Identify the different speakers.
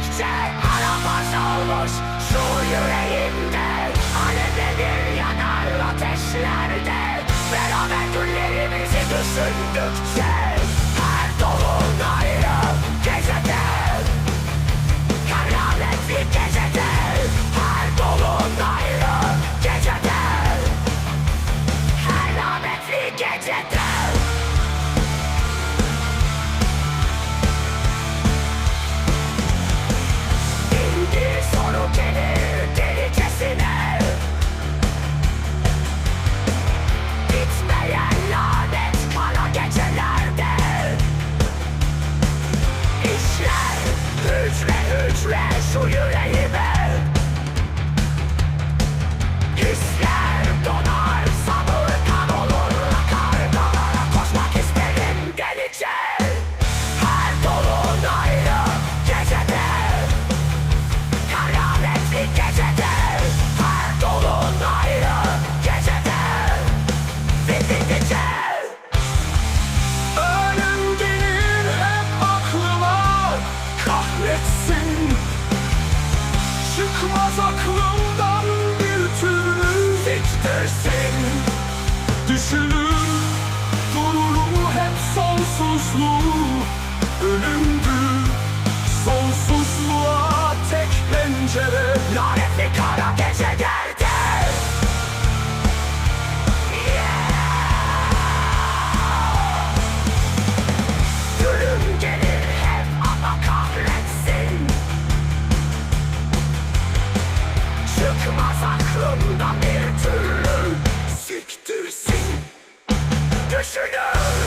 Speaker 1: Gün geçtikçe aramaz olmuş şu yüreğimde Alevlenir yanar ateşlerde. Beraber günlerimizi düşündükçe Her dolunaylı gecede Keramet bir gecede Her dolunaylı gecede Kerametli gecede trash, so you're not. düşünür Durumu hep sonsuzluğu Ölümdür Sonsuzluğa tek pencere Lanetli kara gece geldi yeah.
Speaker 2: Gülüm gelir hep ama kahretsin. Çıkmaz aklımdan Commissioner